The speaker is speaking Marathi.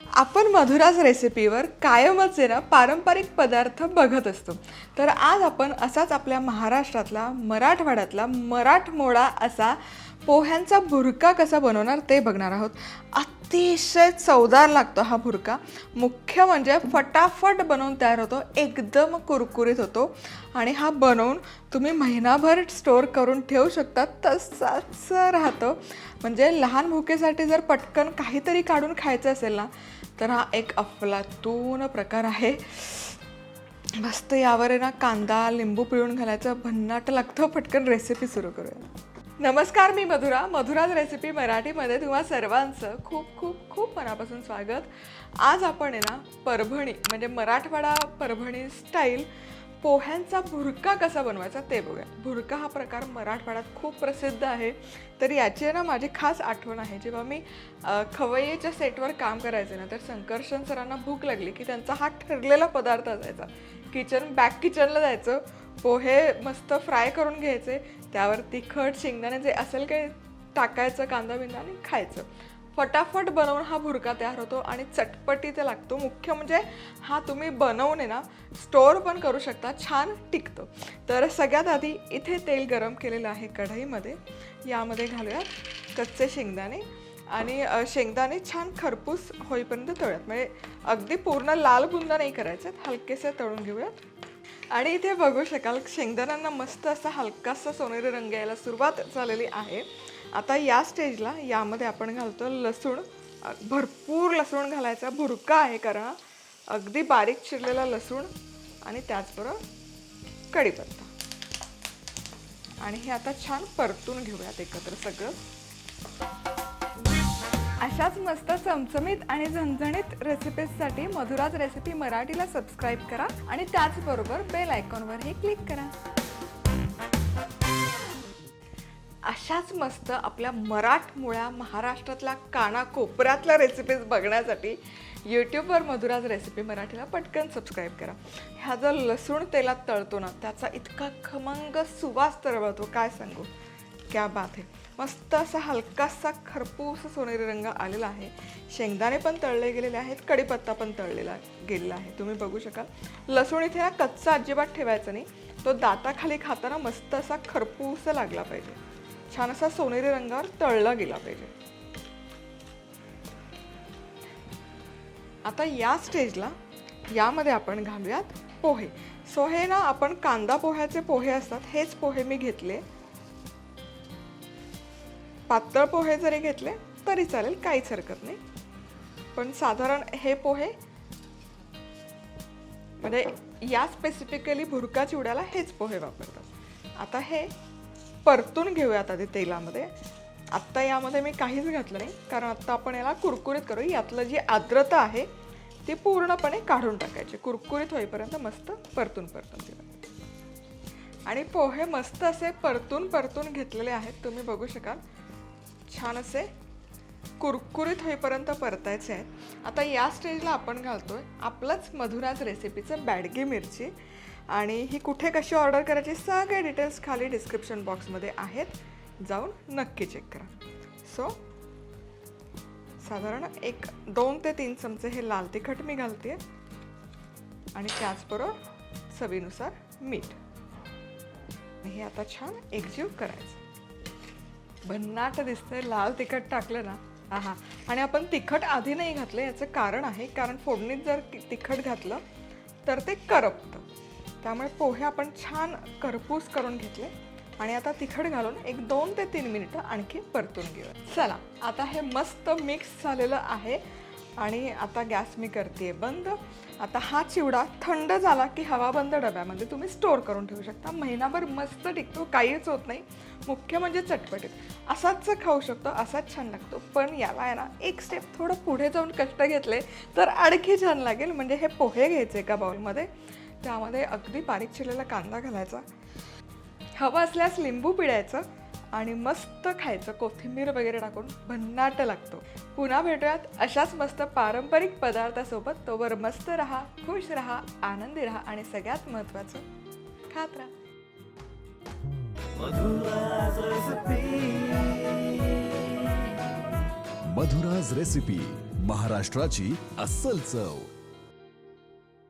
आपण मधुराज रेसिपीवर कायमच आहे ना पारंपरिक पदार्थ बघत असतो. तर आज आपण असाच आपल्या महाराष्ट्रातला मराठवाड्यातला मराठमोळा असा पोह्यांचा भुरका कसा बनवणार ते बघणार आहोत. अतिशय चवदार लागतो हा भुरका मुख्य म्हणजे फटाफट बनवून तयार होतो एकदम कुरकुरीत होतो. आणि हा बनवून तुम्ही महिनाभर स्टोअर करून ठेवू शकता तसाच राहतो. म्हणजे लहान भुकेसाठी जर पटकन काहीतरी काढून खायचं असेल ना तर हा एक अफलातून प्रकार आहे. मस्त यावर आहे ना कांदा लिंबू पिळून घालायचं भन्नाट लागतं. पटकन रेसिपी सुरू करूया. नमस्कार मी मधुरा. मधुराज रेसिपी मराठीमध्ये तुम्हा सर्वांचं खूप खूप खूप मनापासून स्वागत. आज आपण आहे ना परभणी म्हणजे मराठवाडा परभणी स्टाईल पोह्यांचा भुरका कसा बनवायचा ते बघूया. भुरका हा प्रकार मराठवाड्यात खूप प्रसिद्ध आहे. तर याची आहे ना माझी खास आठवण आहे. जेव्हा मी खवय्येच्या सेटवर काम करायचे ना तर संकर्षण सरांना भूक लागली की त्यांचा हा ठरलेला पदार्थ असायचा. किचन बॅक किचनला जायचं. पोहे मस्त फ्राय करून घ्यायचे. त्यावर तिखट शेंगदाणे जे असेल काही टाकायचं कांदा बिंदा आणि खायचं. फटाफट बनवून हा भुरका तयार होतो आणि चटपटी ते लागतो. मुख्य म्हणजे हा तुम्ही बनवून आहे ना स्टोअर पण करू शकता. छान टिकतो. तर सगळ्यात आधी इथे तेल गरम केलेलं आहे कढईमध्ये. यामध्ये घालूया कच्चे शेंगदाणे आणि शेंगदाणे छान खरपूस होईपर्यंत तळूयात. म्हणजे अगदी पूर्ण लाल बुंदा नाही करायचे हलकेसे तळून घेऊयात. आणि इथे बघू शकाल शेंगदाण्यांना मस्त असा हलकासा सोनेरी रंग यायला सुरुवात झालेली आहे. आता या स्टेजला यामध्ये आपण घालतो लसूण. भरपूर लसूण घालायचा भुरका आहे कारण अगदी बारीक चिरलेला लसूण आणि त्याचबरोबर कढीपत्ता. आणि हे आता छान परतून घेऊयात एकत्र सगळं. अशाच मस्त चमचमीत आणि झणझणीत रेसिपीजसाठी मधुराज रेसिपी मराठीला सबस्क्राईब करा आणि त्याचबरोबर बेल आयकॉनवरही क्लिक करा. अशाच मस्त आपल्या मराठमोळ्या महाराष्ट्रातल्या कानाकोपऱ्यातल्या रेसिपीज बघण्यासाठी यूट्यूबवर मधुराज रेसिपी मराठीला पटकन सबस्क्राईब करा. ह्या जो लसूण तेलात तळतो ना त्याचा इतका खमंग सुवास तरवळतो काय सांगू? क्या बात आहे मस्त असा हलकासा खरपूस सोनेरी रंग आलेला आहे. शेंगदाणे पण तळले गेलेले आहेत कढीपत्ता पण तळलेला गेलेला आहे. तुम्ही बघू शकाल. लसूण इथे ना कच्चा अजिबात ठेवायचा नाही. तो दाताखाली खाताना मस्त असा खरपूस लागला पाहिजे. छान असा सोनेरी रंगावर तळला गेला पाहिजे. आता या स्टेजला यामध्ये आपण घालूयात पोहे. सो हे ना आपण कांदा पोह्याचे पोहे असतात हेच पोहे मी घेतले. पातळ पोहे जरी घेतले तरी चालेल काहीच हरकत नाही. पण साधारण हे पोहे म्हणजे या स्पेसिफिकली भुरका चिवड्याला हेच पोहे वापरतात. आता हे परतून घेऊयात आधी तेलामध्ये. आत्ता यामध्ये मी काहीच घातलं नाही कारण आत्ता आपण याला कुरकुरीत करू. यातलं जी आर्द्रता आहे ती पूर्णपणे काढून टाकायची. कुरकुरीत होईपर्यंत मस्त परतून परतून घेऊया आणि पोहे मस्त असे परतून परतून घेतलेले आहेत. तुम्ही बघू शकाल. छान असे कुरकुरीत होईपर्यंत परतायचे आहेत. आता या स्टेजला आपण घालतो आहे आपलंच मधुराज रेसिपीचं बॅडगी मिरची. आणि ही कुठे कशी ऑर्डर करायची सगळे डिटेल्स खाली डिस्क्रिप्शन बॉक्समध्ये आहेत. जाऊन नक्की चेक करा. सो साधारण एक दोन ते तीन चमचे हे लाल तिखट मी घालते. आणि त्याचबरोबर चवीनुसार मीठ. हे आता छान एकजीव करायचं. भन्नाट दिसतंय लाल तिखट टाकलं ना. हा आणि आपण तिखट आधी नाही घातलं याचं कारण आहे कारण फोडणीत जर तिखट घातलं तर ते करपतं. त्यामुळे पोहे आपण छान करपूस करून घेतले. आणि आता तिखट घालून एक दोन ते तीन मिनिटं आणखी परतून घेऊया. चला आता हे मस्त मिक्स झालेलं आहे. आणि आता गॅस मी करते बंद. आता हा चिवडा थंड झाला की हवाबंद डब्यामध्ये तुम्ही स्टोअर करून ठेवू शकता. महिनाभर मस्त टिकतो काहीच होत नाही. मुख्य म्हणजे चटपटीत. असाच खाऊ शकतो असाच छान लागतो. पण याला आहे ना एक स्टेप थोडं पुढे जाऊन कष्ट घेतले तर आणखी छान लागेल. म्हणजे हे पोहे घ्यायचे एका बाउलमध्ये त्यामध्ये अगदी बारीक चिरलेला कांदा घालायचा. हवं असल्यास लिंबू पिळायचं. आणि मस्त खायचं कोथिंबीर वगैरे टाकून भन्नाट लागतो. पुन्हा भेटूयात अशाच मस्त पारंपरिक पदार्थासोबत. तोवर मस्त राहा खुश राहा आनंदी राहा आणि सगळ्यात महत्त्वाचं खात राहा. मधुराज रेसिपी महाराष्ट्राची अस्सल चव.